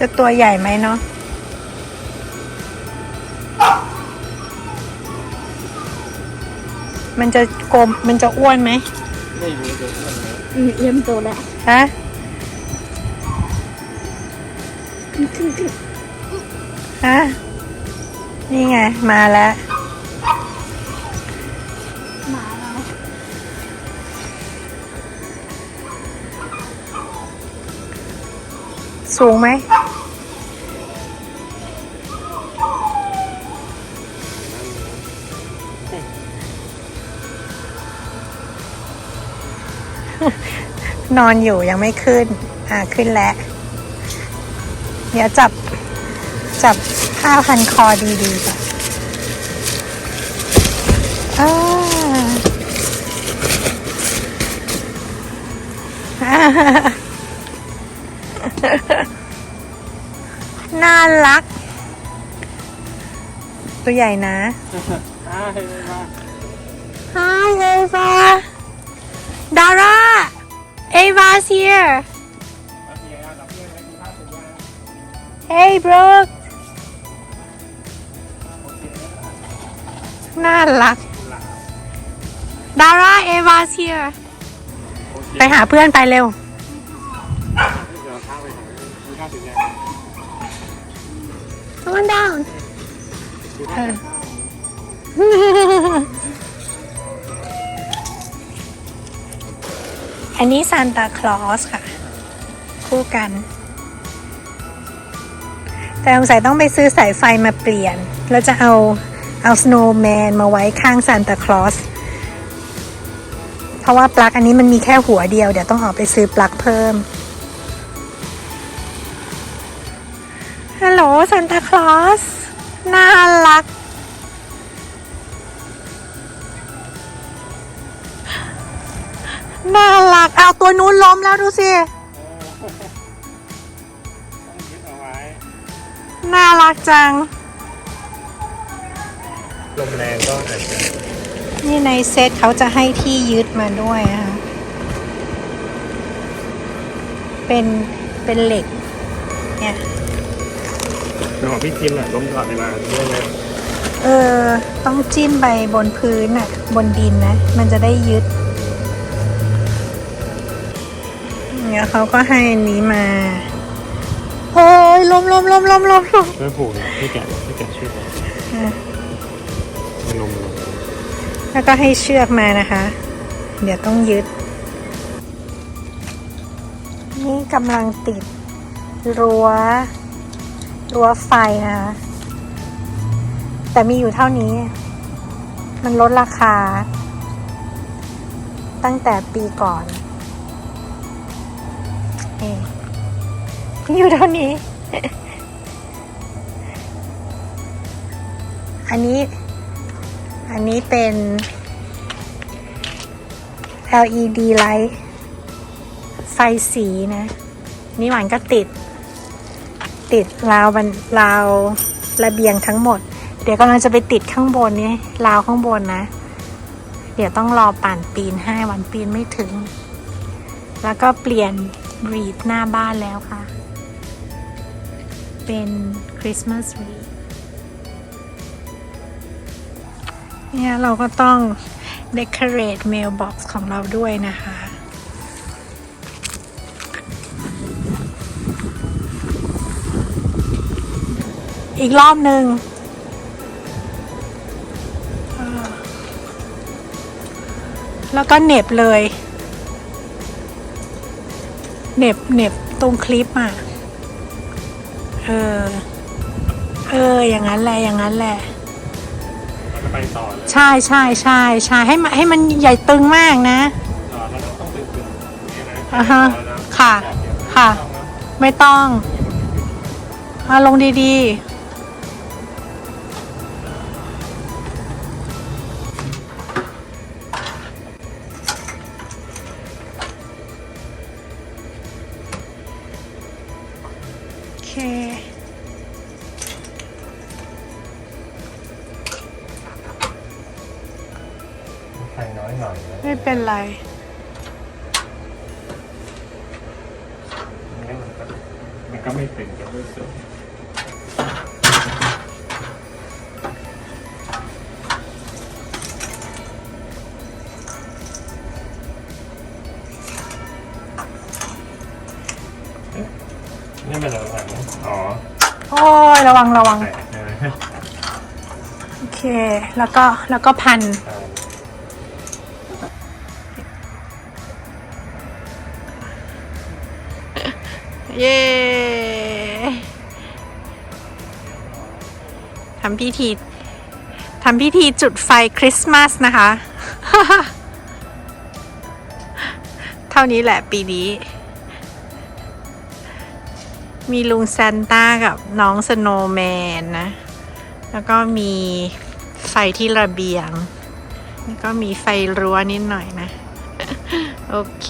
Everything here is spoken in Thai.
จะตัวใหญ่ไหมเนาะมันจะกลมมันจะอ้วนไหมไม่รู้จะอ้วนไหมอืมเริ่มโตแล้วฮะขึ้นขึ้นขึ้นฮะนี่ไง มาแล้ว สูงไหม นอนอยู่ยังไม่ขึ้น อ่าขึ้นแล้ว เดี๋ยวจับ จับผ้าพันคอดีๆก่อนอ่า น่ารัก ตัวใหญ่นะอ่าเห็นไหมว่า Hi Ava Dara Ava's here แล้วเพียงกับเพื่อนให้ดูภาพสัญญา Hey Brooke โอเคน่ารักหลัง Dara Ava's here โอเคไปหาเพื่อนไปเร็ว ดูภาพสัญญา Come on down เออ อันนี้ซานตาคลอสค่ะ คู่กัน แต่สงสัยต้องไปซื้อสายไฟมาเปลี่ยน แล้วจะเอาเอาสโนว์แมนมาไว้ข้างซานตาคลอส เพราะว่าปลั๊กอันนี้มันมีแค่หัวเดียว เดี๋ยวต้องออกไปซื้อปลั๊กเพิ่ม ฮัลโหลซานตาคลอส น่ารัก น่ารัก เอาตัวนู้นล้มแล้วดูสิ ต้องยึดเอาไว้น่ารักจัง ลมแรงก็อาจจะนี่ในเซตเขาจะให้ที่ยึดมาด้วยนะคะเป็น เป็นเหล็ก เนี่ย หนอพี่จิมอะล้มตลอดเวลาด้วยนะเออ ต้องจิ้มไปบนพื้นน่ะ บนดินนะ มันจะได้ยึดเนี่ยเขาก็ให้อันนี้มา โอ้ยล้มล้มล้มล้มล้มล้มเพื่อผูกให้แกะให้แกะช่วยกันอะลมลมแล้วก็ให้เชือกมานะคะ เดี๋ยวต้องยึด นี่กำลังติดรั้ว รั้วไฟนะคะ แต่มีอยู่เท่านี้ มันลดราคา ตั้งแต่ปีก่อนนี่อยู่เท่านี้ อันนี้ อันนี้เป็น LED light ไฟสีนะ นี่หวานก็ติด ติดราวบันราวระเบียงทั้งหมด เดี๋ยวกำลังจะไปติดข้างบนนี่ราวข้างบนนะ เดี๋ยวต้องรอป่านปีนให้วันปีนไม่ถึง แล้วก็เปลี่ยนรีดหน้าบ้านแล้วค่ะ เป็นคริสต์มาสรีดเนี่ยเราก็ต้อง decorate mailbox ของเราด้วยนะคะ อีกรอบหนึ่งเออแล้วก็เหน็บเลยเหน็บเหน็บตรงคลิปอะ เออ เออ อย่างนั้นแหละ อย่างนั้นแหละเราจะไปต่อเลยใช่ใช่ใช่ใช่ให้มันให้มันใหญ่ตึงมากนะต่อแล้วเราต้องตึงๆอย่างนี้นะอ่าฮะต่อแล้วค่ะแบบเดียวค่ะต้องนะไม่ต้องมาลงดี ๆ เคใส่น้อยหน่อยนะไม่เป็นไรไม่งั้นมันก็บิดมันก็ไม่ตึงก็ไม่สวย นี่เป็นอะไรนะอ๋อโอ้ยระวังระวังแตกใช่ไหมโอเค แล้วก็แล้วก็พันอ่าเย้ทำพิธีทำพิธีจุดไฟคริสต์มาสนะคะ เท่านี้แหละปีนี้ มีลุงซานต้ากับน้องสโนว์แมนนะ แล้วก็มีไฟที่ระเบียง แล้วก็มีไฟรั้วนิดหน่อยนะ โอเค